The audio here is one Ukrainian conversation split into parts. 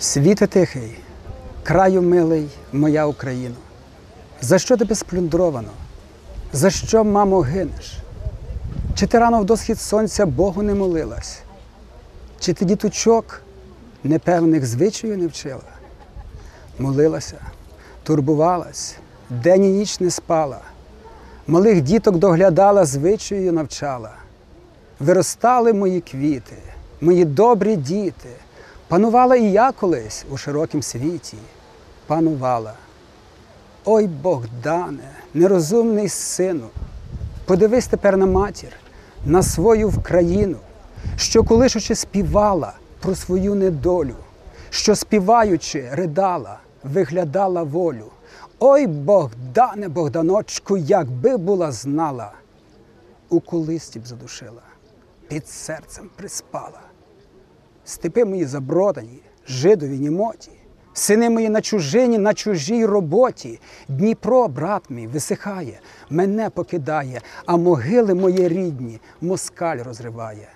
Світе тихий, краю милий, моя Україно. За що тебе сплюндровано? За що, мамо, гинеш? Чи ти рано в досхід сонця Богу не молилась? Чи ти діточок непевних звичаїв не вчила? Молилася, турбувалась, день і ніч не спала, малих діток доглядала, звичаю навчала. Виростали мої квіти, мої добрі діти. Панувала і я колись у широкім світі. Панувала. Ой Богдане, нерозумний сину, подивись тепер на матір, на свою вкраїну, що колишучи співала про свою недолю, що співаючи ридала, виглядала волю. Ой Богдане, Богданочку, якби була знала, у колисті б задушила, під серцем приспала. Степи мої забродані, жидові німоті, сини мої на чужині, на чужій роботі. Дніпро, брат мій, висихає, мене покидає, а могили мої рідні москаль розриває.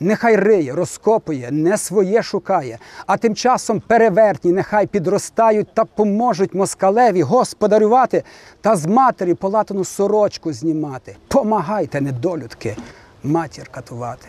Нехай риє, розкопує, не своє шукає, а тим часом перевертні нехай підростають та поможуть москалеві господарювати та з матері полатану сорочку знімати. Помагайте, недолюдки, матір катувати.